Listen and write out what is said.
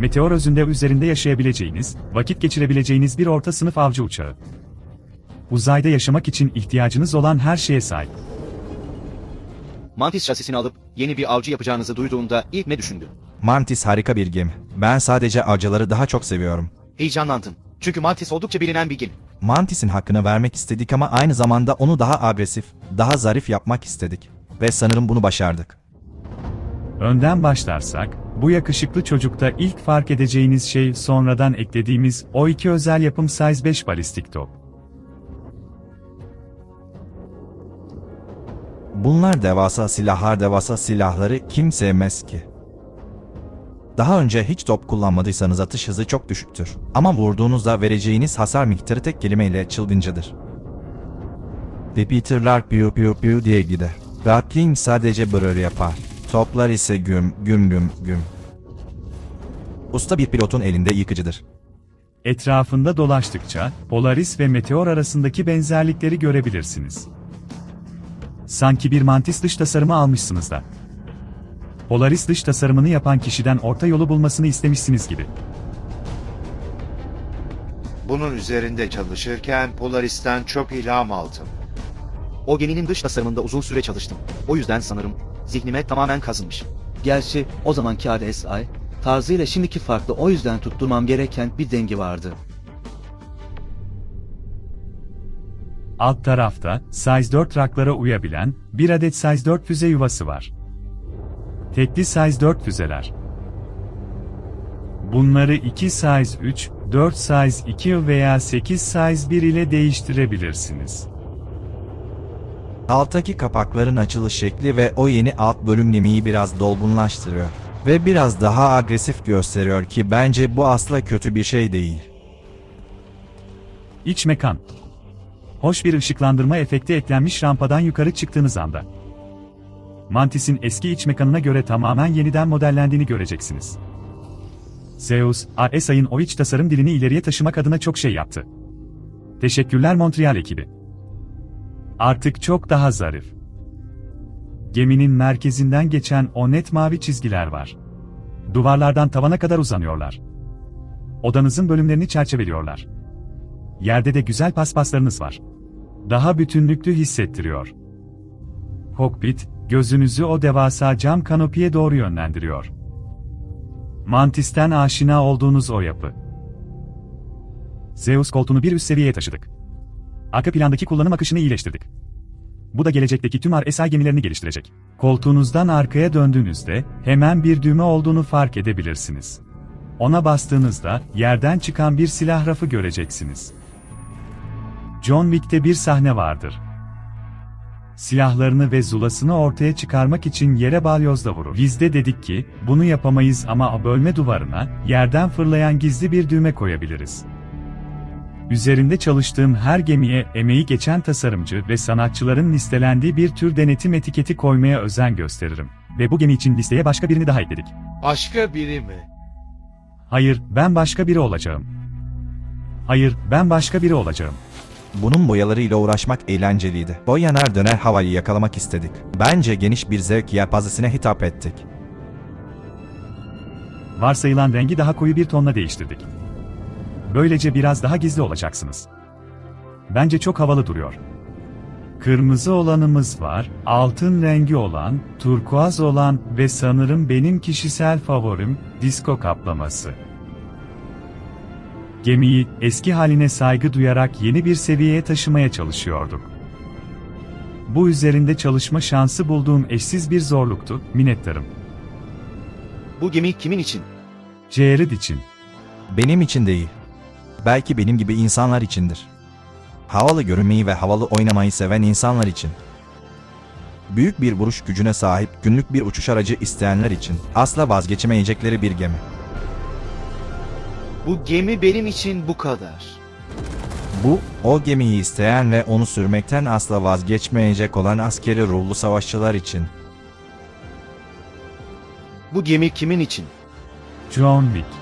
meteor özünde üzerinde yaşayabileceğiniz, vakit geçirebileceğiniz bir orta sınıf avcı uçağı. Uzayda yaşamak için ihtiyacınız olan her şeye sahip. Mantis şasisini alıp yeni bir avcı yapacağınızı duyduğunda ilk ne düşündün? Mantis harika bir gemi. Ben sadece avcıları daha çok seviyorum. Heyecanlandın. Çünkü Mantis oldukça bilinen bir gemi. Mantis'in hakkını vermek istedik ama aynı zamanda onu daha agresif, daha zarif yapmak istedik. Ve sanırım bunu başardık. Önden başlarsak, bu yakışıklı çocukta ilk fark edeceğiniz şey sonradan eklediğimiz o iki özel yapım Size 5 balistik top. Bunlar devasa silahlar devasa silahları kim sevmez ki? Daha önce hiç top kullanmadıysanız atış hızı çok düşüktür. Ama vurduğunuzda vereceğiniz hasar miktarı tek kelimeyle çılgıncadır. Repeater'lar piu piu piu diye gider. Gatling sadece brrr yapar. Toplar ise güm güm güm güm. Usta bir pilotun elinde yıkıcıdır. Etrafında dolaştıkça, Polaris ve Meteor arasındaki benzerlikleri görebilirsiniz. Sanki bir mantis dış tasarımı almışsınız da. Polaris dış tasarımını yapan kişiden orta yolu bulmasını istemişsiniz gibi. Bunun üzerinde çalışırken Polaris'ten çok ilham aldım. O geminin dış tasarımında uzun süre çalıştım. O yüzden sanırım zihnime tamamen kazınmış. Gerçi o zamanki RSI tarzıyla şimdiki farklı o yüzden tutturmam gereken bir denge vardı. Alt tarafta, Size 4 raklara uyabilen, bir adet Size 4 füze yuvası var. Tekli Size 4 füzeler. Bunları 2 Size 3, 4 Size 2 veya 8 Size 1 ile değiştirebilirsiniz. Alttaki kapakların açılış şekli ve o yeni alt bölüm gemiyi biraz dolgunlaştırıyor. Ve biraz daha agresif gösteriyor ki bence bu asla kötü bir şey değil. İç mekan. Hoş bir ışıklandırma efekti eklenmiş rampadan yukarı çıktığınız anda. Mantis'in eski iç mekanına göre tamamen yeniden modellendiğini göreceksiniz. Zeus, AESA'nın o iç tasarım dilini ileriye taşımak adına çok şey yaptı. Teşekkürler Montreal ekibi. Artık çok daha zarif. Geminin merkezinden geçen o net mavi çizgiler var. Duvarlardan tavana kadar uzanıyorlar. Odanızın bölümlerini çerçeveliyorlar. Yerde de güzel paspaslarınız var. Daha bütünlüklü hissettiriyor. Kokpit, gözünüzü o devasa cam kanopiye doğru yönlendiriyor. Mantis'ten aşina olduğunuz o yapı. Zeus koltuğunu bir üst seviyeye taşıdık. Arka plandaki kullanım akışını iyileştirdik. Bu da gelecekteki tüm RSI gemilerini geliştirecek. Koltuğunuzdan arkaya döndüğünüzde hemen bir düğme olduğunu fark edebilirsiniz. Ona bastığınızda yerden çıkan bir silah rafı göreceksiniz. John Wick'te bir sahne vardır. Silahlarını ve zulasını ortaya çıkarmak için yere balyozla vurur. Biz de dedik ki, bunu yapamayız ama bölme duvarına, yerden fırlayan gizli bir düğme koyabiliriz. Üzerinde çalıştığım her gemiye emeği geçen tasarımcı ve sanatçıların listelendiği bir tür denetim etiketi koymaya özen gösteririm. Ve bu gemi için listeye başka birini daha ekledik. Başka biri mi? Hayır, ben başka biri olacağım. Hayır, ben başka biri olacağım. Bunun boyalarıyla uğraşmak eğlenceliydi. Boyanar döner havayı yakalamak istedik. Bence geniş bir zevk yelpazesine hitap ettik. Varsayılan rengi daha koyu bir tonla değiştirdik. Böylece biraz daha gizli olacaksınız. Bence çok havalı duruyor. Kırmızı olanımız var, altın rengi olan, turkuaz olan ve sanırım benim kişisel favorim, disko kaplaması. Gemiyi eski haline saygı duyarak yeni bir seviyeye taşımaya çalışıyorduk. Bu üzerinde çalışma şansı bulduğum eşsiz bir zorluktu, minnettarım. Bu gemi kimin için? Jared için. Benim için değil. Belki benim gibi insanlar içindir. Havalı görünmeyi ve havalı oynamayı seven insanlar için. Büyük bir vuruş gücüne sahip günlük bir uçuş aracı isteyenler için asla vazgeçemeyecekleri bir gemi. Bu gemi benim için bu kadar. Bu, o gemiyi isteyen ve onu sürmekten asla vazgeçmeyecek olan askeri ruhlu savaşçılar için. Bu gemi kimin için? John Wick.